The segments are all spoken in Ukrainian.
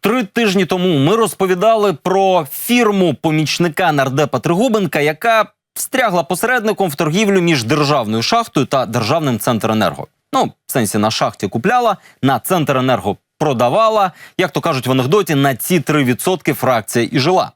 Три тижні тому ми розповідали про фірму помічника нардепа Тригубенка, яка встрягла посередником в торгівлю між державною шахтою та державним центренерго. Ну, в сенсі на шахті купляла, на центренерго продавала. Як то кажуть в анекдоті, на ці 3% фракція і жила.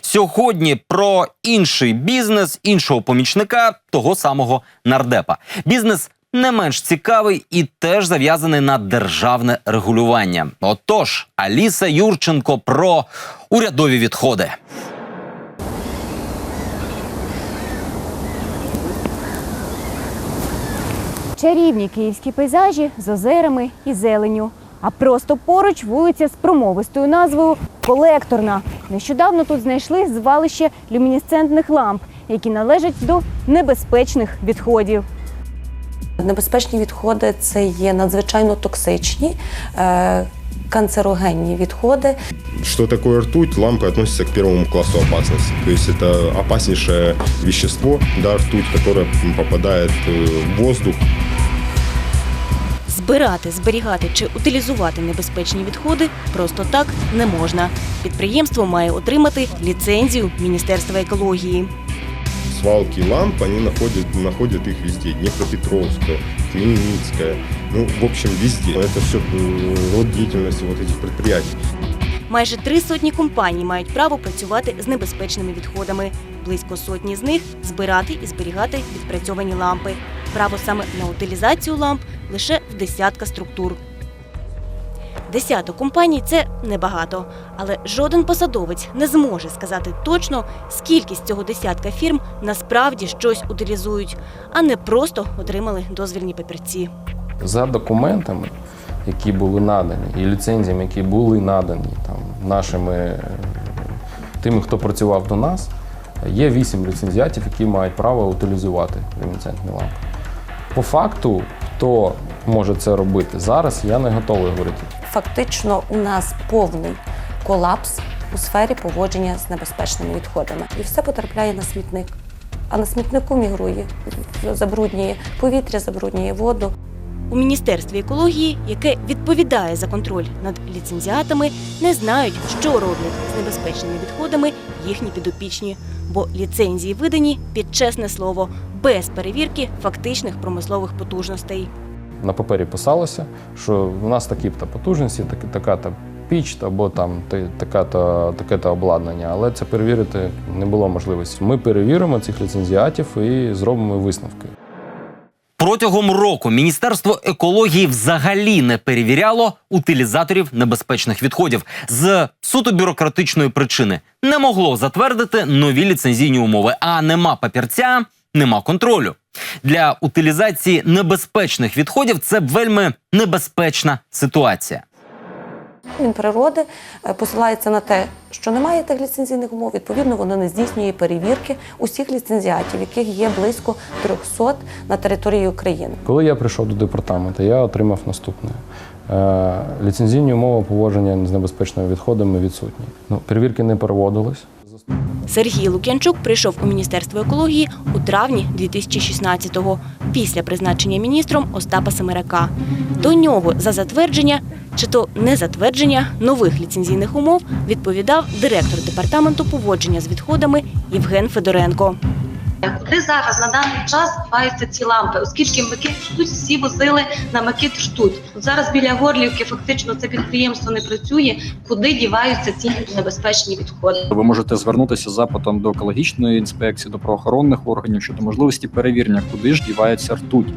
Сьогодні про інший бізнес іншого помічника того самого нардепа. Бізнес не менш цікавий і теж зав'язаний на державне регулювання. Отож, Аліса Юрченко про урядові відходи. Чарівні київські пейзажі з озерами і зеленю. А просто поруч вулиця з промовистою назвою Колекторна. Нещодавно тут знайшли звалище люмінесцентних ламп, які належать до небезпечних відходів. Небезпечні відходи це є надзвичайно токсичні, е, канцерогенні відходи. Что такое ртуть? Лампы относятся к первому классу опасности. То есть это опаснейшее вещество, да, ртуть, которое попадает э, в воздух. Збирати, зберігати чи утилізувати небезпечні відходи просто так не можна. Підприємство має отримати ліцензію Міністерства екології. Свалки ламп, они находят, находят их везде. Днепропетровская, Хмельницкая, ну, в общем, везде. Это все род деятельности вот этих предприятий. Майже три сотні компаній мають право працювати з небезпечними відходами. Близько сотні з них збирати і зберігати відпрацьовані лампи. Право саме на утилізацію ламп лише в десятка структур. Десяток компаній це небагато, але жоден посадовець не зможе сказати точно, скільки з цього десятка фірм насправді щось утилізують, а не просто отримали дозвільні папірці. за документами, які були надані, і ліцензіями, які були надані там, нашими е, тими, хто працював до нас, є вісім ліцензіатів, які мають право утилізувати люмінесцентні лампи. По факту, хто може це робити зараз, я не готовий говорити. Фактично, у нас повний колапс у сфері поводження з небезпечними відходами. І все потрапляє на смітник. А на смітнику мігрує, забруднює повітря, забруднює воду. У Міністерстві екології, яке відповідає за контроль над ліцензіатами, не знають, що роблять з небезпечними відходами їхні підопічні, бо ліцензії видані під чесне слово, без перевірки фактичних промислових потужностей. На папері писалося, що в нас такі-то потужності, такі- така-то піч або там така-то, таке-то обладнання, але це перевірити не було можливості. Ми перевіримо цих ліцензіатів і зробимо висновки. Протягом року Міністерство екології взагалі не перевіряло утилізаторів небезпечних відходів з суто бюрократичної причини. Не могло затвердити нові ліцензійні умови, а нема папірця, нема контролю. Для утилізації небезпечних відходів це вельми небезпечна ситуація. Він природи е, посилається на те, що немає тих ліцензійних умов. Відповідно, воно не здійснює перевірки усіх ліцензіатів, яких є близько 300 на території України. Коли я прийшов до департаменту, я отримав наступне. Е, Ліцензійні умови поводження з небезпечними відходами відсутні. Ну, перевірки не проводились. Сергій Лук'янчук прийшов у Міністерство екології у травні 2016-го, після призначення міністром Остапа Семерака. До нього за затвердження чи то не затвердження нових ліцензійних умов відповідав директор департаменту поводження з відходами Євген Федоренко. Куди зараз на даний час діваються ці лампи, оскільки Микит Штуть всі возили на Микит Штуть. От зараз біля Горлівки фактично це підприємство не працює. Куди діваються ці небезпечні відходи? Ви можете звернутися з запитом до екологічної інспекції, до правоохоронних органів щодо можливості перевірення, куди ж дівається ртуть.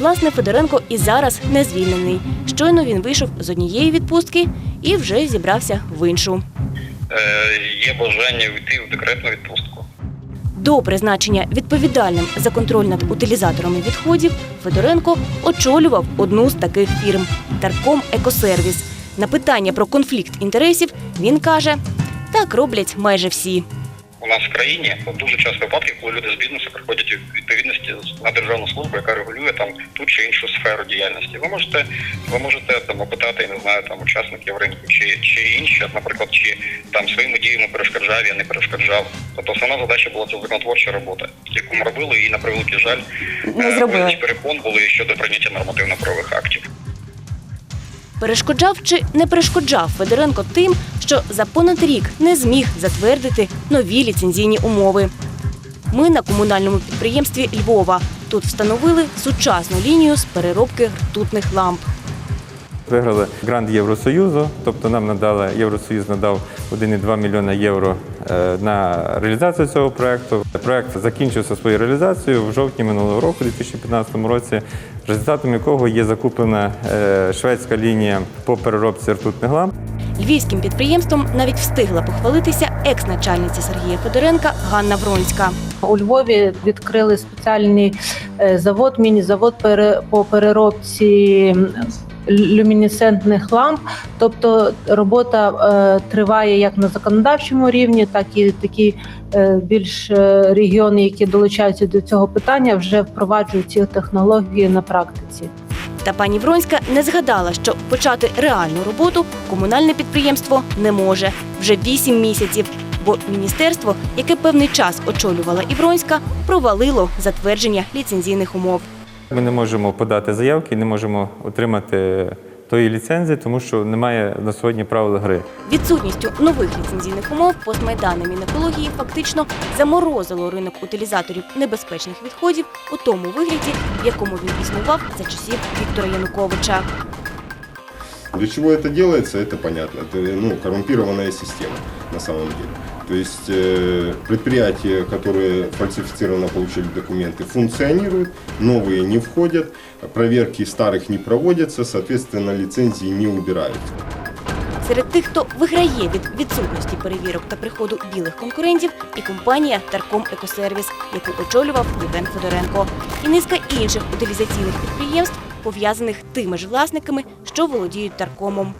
Власне, Федоренко і зараз не звільнений. Щойно він вийшов з однієї відпустки і вже зібрався в іншу. Е, є бажання війти в декретну відпустку. До призначення відповідальним за контроль над утилізаторами відходів Федоренко очолював одну з таких фірм Тарком Екосервіс. На питання про конфлікт інтересів він каже: так роблять майже всі. У нас в країні дуже часто випадки, коли люди з бізнесу приходять у відповідності на державну службу, яка регулює там ту чи іншу сферу діяльності. Ви можете ви можете там опитати, я не знаю, там учасників ринку чи, чи інші, наприклад, чи там своїми діями перешкоджав, я не перешкоджав. Тобто основна задача була це законотворча робота, яку ми робили, і на превеликий жаль, Не зробили. перепон були щодо прийняття нормативно-правових актів. Перешкоджав чи не перешкоджав Федоренко тим, що за понад рік не зміг затвердити нові ліцензійні умови. Ми на комунальному підприємстві Львова. Тут встановили сучасну лінію з переробки ртутних ламп. Виграли грант Євросоюзу, тобто нам надали Євросоюз надав 1,2 мільйона євро е, на реалізацію цього проекту. Проект закінчився свою реалізацію в жовтні минулого року, 2015 році, результатом якого є закуплена е, шведська лінія по переробці ртутних ламп. Львівським підприємством навіть встигла похвалитися екс-начальниця Сергія Федоренка Ганна Вронська. У Львові відкрили спеціальний е, завод, міні-завод по переробці люмінесцентних ламп. Тобто робота е, триває як на законодавчому рівні, так і такі е, більш е, регіони, які долучаються до цього питання, вже впроваджують ці технології на практиці. Та пані Вронська не згадала, що почати реальну роботу комунальне підприємство не може вже вісім місяців, бо міністерство, яке певний час очолювала Івронська, провалило затвердження ліцензійних умов. Ми не можемо подати заявки, не можемо отримати тої ліцензії, тому що немає на сьогодні правил гри. Відсутністю нових ліцензійних умов постмайдане Мінекології фактично заморозило ринок утилізаторів небезпечних відходів у тому вигляді, в якому він існував за часів Віктора Януковича. Для чего это делается, это понятно. Это ну, коррумпированная система на самом деле. То есть э, предприятия, которые фальсифицированно получили документы, функционируют, новые не входят, проверки старых не проводятся, соответственно, лицензии не убираются. Серед тих, хто виграє від відсутності перевірок та приходу білих конкурентів, і компанія Тарком Екосервіс, яку очолював Євген Федоренко, і низка інших утилізаційних підприємств, пов'язаних тими ж власниками, що володіють Таркомом.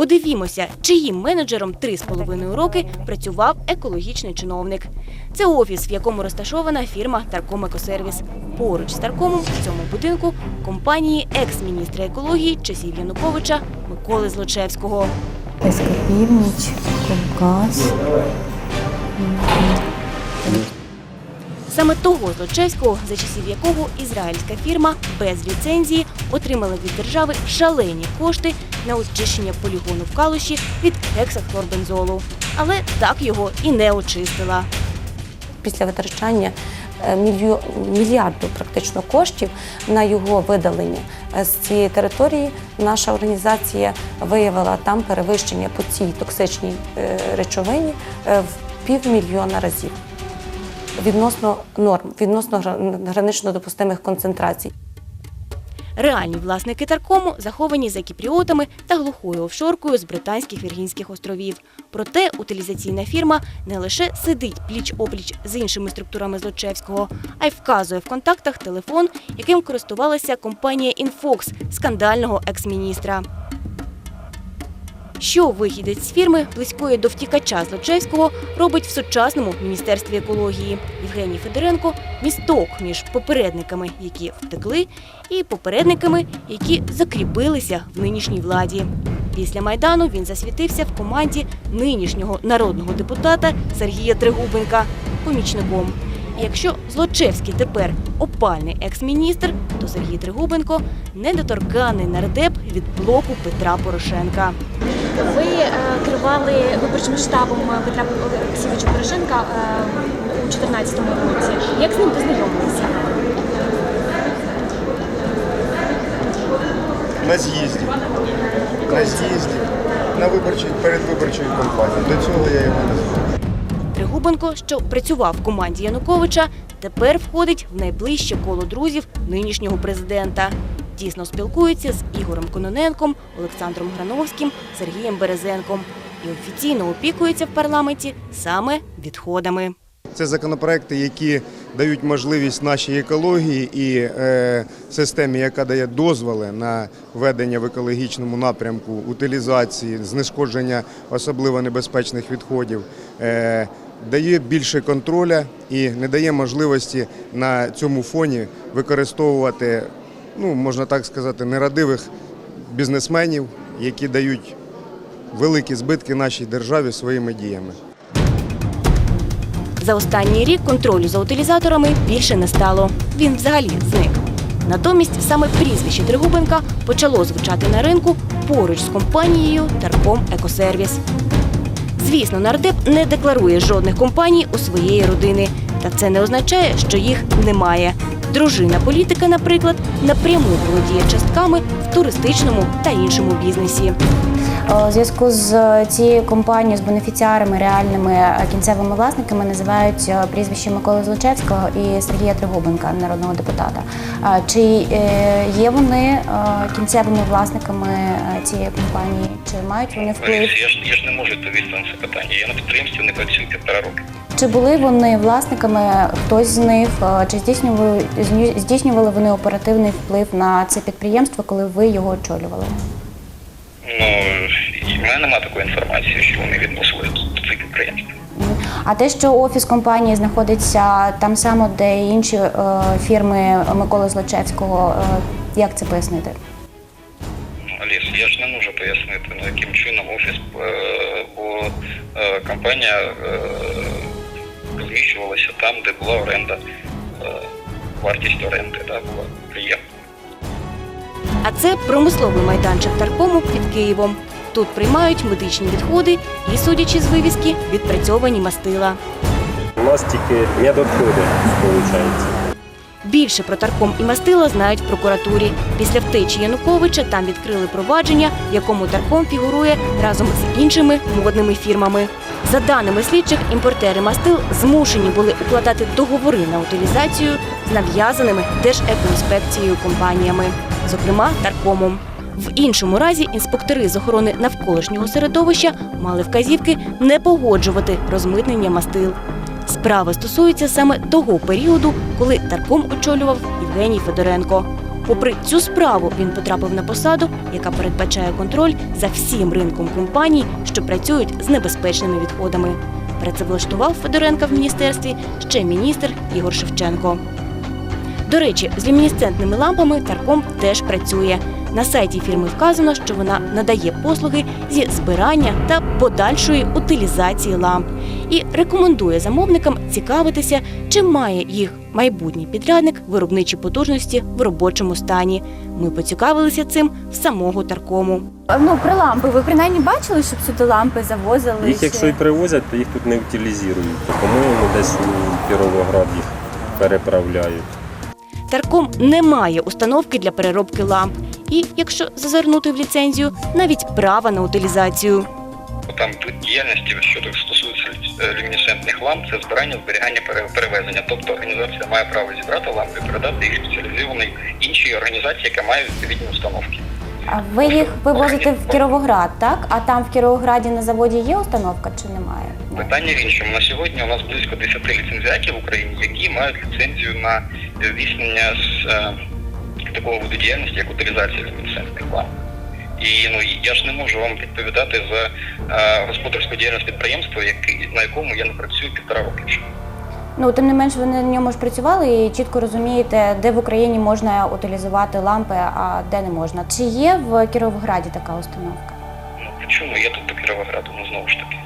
Подивімося, чиїм менеджером три з половиною роки працював екологічний чиновник. Це офіс, в якому розташована фірма Тарком Екосервіс. Поруч з Таркомом в цьому будинку компанії екс-міністра екології часів Януковича Миколи Злочевського. СК Північ, Кавказ. Саме того Злочевського, за часів якого ізраїльська фірма без ліцензії отримала від держави шалені кошти на очищення полігону в Калуші від гексахлорбензолу. Але так його і не очистила. Після витрачання е, мільярду практично коштів на його видалення е, з цієї території, наша організація виявила там перевищення по цій токсичній е, речовині в півмільйона разів відносно норм, відносно гранично допустимих концентрацій. Реальні власники Таркому заховані за кіпріотами та глухою офшоркою з британських Віргінських островів. Проте утилізаційна фірма не лише сидить пліч-опліч з іншими структурами Злочевського, а й вказує в контактах телефон, яким користувалася компанія Інфокс скандального екс-міністра. Що вихідець з фірми, близької до втікача Злочевського, робить в сучасному міністерстві екології. Євгеній Федоренко місток між попередниками, які втекли, і попередниками, які закріпилися в нинішній владі. Після майдану він засвітився в команді нинішнього народного депутата Сергія Тригубенка помічником. Якщо Злочевський тепер опальний екс-міністр, то Сергій Тригубенко недоторканий нардеп від блоку Петра Порошенка. Ви е, керували виборчим штабом Петра Олексійовича Порошенка е, у 2014 році. Як з ним познайомилися? на з'їзді. На з'їзді, на виборчій, передвиборчій кампанії. До цього я його не знав. Тригубенко, що працював в команді Януковича, тепер входить в найближче коло друзів нинішнього президента. Тісно спілкується з Ігорем Кононенком, Олександром Грановським, Сергієм Березенком і офіційно опікується в парламенті саме відходами. Це законопроекти, які дають можливість нашій екології і е, системі, яка дає дозволи на ведення в екологічному напрямку утилізації, знешкодження особливо небезпечних відходів, е, дає більше контроля і не дає можливості на цьому фоні використовувати, ну можна так сказати, нерадивих бізнесменів, які дають великі збитки нашій державі своїми діями. За останній рік контролю за утилізаторами більше не стало. Він взагалі зник. Натомість саме прізвище Тригубенка почало звучати на ринку поруч з компанією Тарком Екосервіс. Звісно, нардеп не декларує жодних компаній у своєї родини, та це не означає, що їх немає. Дружина політика, наприклад, напряму володіє частками в туристичному та іншому бізнесі. У зв'язку з цією компанією, з бенефіціарами, реальними е, кінцевими власниками називають е, прізвище Миколи Злочевського і Сергія Тригубенка, народного депутата. Чи е, є вони е, кінцевими власниками е, цієї компанії? Чи мають вони вплив? Я ж, я ж не можу відповісти на це питання. Я на підприємстві не працюю півтора роки. Чи були вони власниками? Хтось з них е, чи здійснювали здійснювали вони оперативний вплив на це підприємство, коли ви його очолювали? Ну, в мене немає такої інформації, що вони відносили до цих підприємств. А те, що офіс компанії знаходиться там само, де інші е, фірми Миколи Злочевського, е, як це пояснити? Аліс, я ж не можу пояснити, ну, яким чином офіс, е, бо е, компанія е, розміщувалася там, де була оренда, е, вартість оренди да, була приємна. А це промисловий майданчик Таркому під Києвом. Тут приймають медичні відходи і, судячи з вивіски, відпрацьовані мастила. У нас тільки медотходи, виходить. Більше про Тарком і мастила знають в прокуратурі. Після втечі Януковича там відкрили провадження, в якому Тарком фігурує разом з іншими модними фірмами. За даними слідчих, імпортери мастил змушені були укладати договори на утилізацію з нав'язаними Держекоінспекцією компаніями, зокрема Таркомом. В іншому разі інспектори з охорони навколишнього середовища мали вказівки не погоджувати розмитнення мастил. Справа стосується саме того періоду, коли Тарком очолював Євгеній Федоренко. Попри цю справу, він потрапив на посаду, яка передбачає контроль за всім ринком компаній, що працюють з небезпечними відходами. Працевлаштував Федоренка в міністерстві ще міністр Ігор Шевченко. До речі, з люмінесцентними лампами Тарком теж працює. На сайті фірми вказано, що вона надає послуги зі збирання та подальшої утилізації ламп і рекомендує замовникам цікавитися, чи має їх майбутній підрядник виробничі потужності в робочому стані. Ми поцікавилися цим в самого Таркому. Ну, про лампи. Ви принаймні бачили, щоб сюди лампи завозили? Їх якщо і привозять, то їх тут не утилізують. По-моєму, десь у Кіровоград їх переправляють. Тарком не має установки для переробки ламп. І, якщо зазирнути в ліцензію, навіть права на утилізацію. Там тут діяльності, що стосується е, люмінесцентних ламп, це збирання, зберігання, перевезення. Тобто організація має право зібрати лампи передати їх спеціалізованій іншій організації, яка має відповідні установки. А ви їх вивозите в Кіровоград, так? А там в Кіровограді на заводі є установка чи немає? Питання в іншому. На сьогодні у нас близько 10 ліцензіатів в Україні, які мають ліцензію на здійснення з е, такого виду діяльності, як утилізація люмінесцентних ламп. І ну я ж не можу вам відповідати за е, господарську діяльність підприємства, який, на якому я не працюю півтора роки. Ну, тим не менш, ви на ньому ж працювали і чітко розумієте, де в Україні можна утилізувати лампи, а де не можна. Чи є в Кіровограді така установка? Ну чому я тут до Кіровограду? Ну знову ж таки.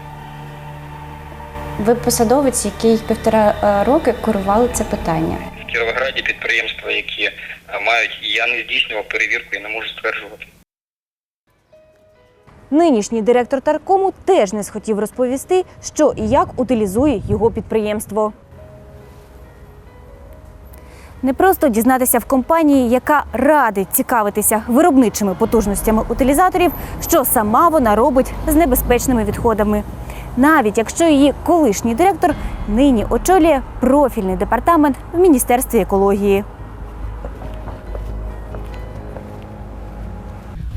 Ви посадовець, який півтора е, роки курували це питання. В Кіровограді підприємства, які е, мають, я не здійснював перевірку і не можу стверджувати. Нинішній директор Таркому теж не схотів розповісти, що і як утилізує його підприємство. Не просто дізнатися в компанії, яка радить цікавитися виробничими потужностями утилізаторів, що сама вона робить з небезпечними відходами. Навіть якщо її колишній директор нині очолює профільний департамент в Міністерстві екології.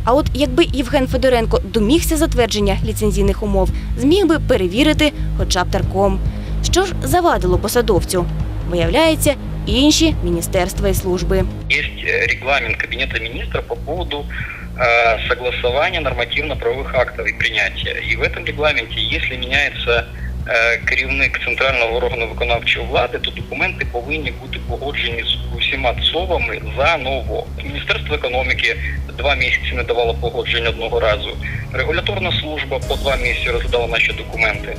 А от якби Євген Федоренко домігся затвердження ліцензійних умов, зміг би перевірити хоча б Тарком. Що ж завадило посадовцю? Виявляється, інші міністерства і служби. Есть э, регламент Кабинета министров по поводу э, согласования нормативно-правовых актов и принятия. И в этом регламенте, если меняється е, керівник центрального органу виконавчої влади, то документи повинні бути погоджені з усіма ЦОВами заново. Міністерство економіки два місяці не давало погодження одного разу. Регуляторна служба по два місяці розглядала наші документи.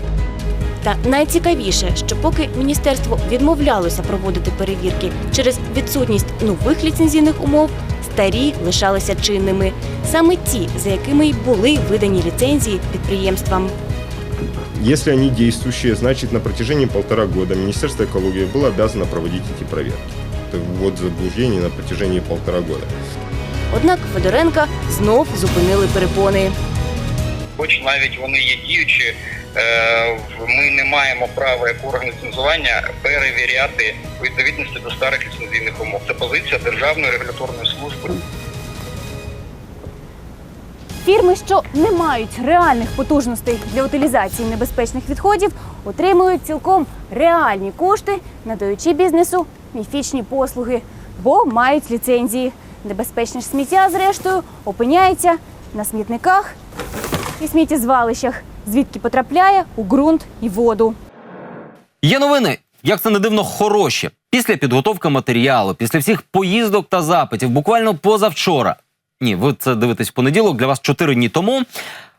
Та найцікавіше, що поки міністерство відмовлялося проводити перевірки через відсутність нових ліцензійних умов, старі лишалися чинними, саме ті, за якими й були видані ліцензії підприємствам. Если они действующие, значит на протяжении полтора года Министерство экологии было обязано проводить эти проверки. Это ввод в заблуждение на протяжении полтора года. Однак Федоренка знов зупинили перепони. Хоч навіть вони є діючі, е, в- ми не маємо права як орган ліцензування перевіряти відповідності до старих ліцензійних умов. Це позиція Державної регуляторної служби. Фірми, що не мають реальних потужностей для утилізації небезпечних відходів, отримують цілком реальні кошти, надаючи бізнесу міфічні послуги, бо мають ліцензії. Небезпечне ж сміття, зрештою, опиняється на смітниках і сміттєзвалищах, звідки потрапляє у ґрунт і воду. Є новини, як це не дивно, хороші. Після підготовки матеріалу, після всіх поїздок та запитів, буквально позавчора. Ні, ви це дивитесь в понеділок. Для вас чотири дні тому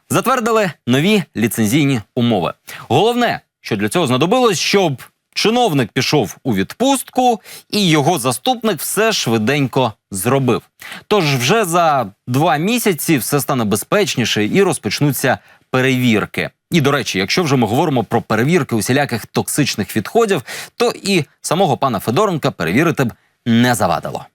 затвердили нові ліцензійні умови. Головне, що для цього знадобилось, щоб чиновник пішов у відпустку, і його заступник все швиденько зробив. Тож вже за два місяці все стане безпечніше і розпочнуться перевірки. І до речі, якщо вже ми говоримо про перевірки усіляких токсичних відходів, то і самого пана Федоренка перевірити б не завадило.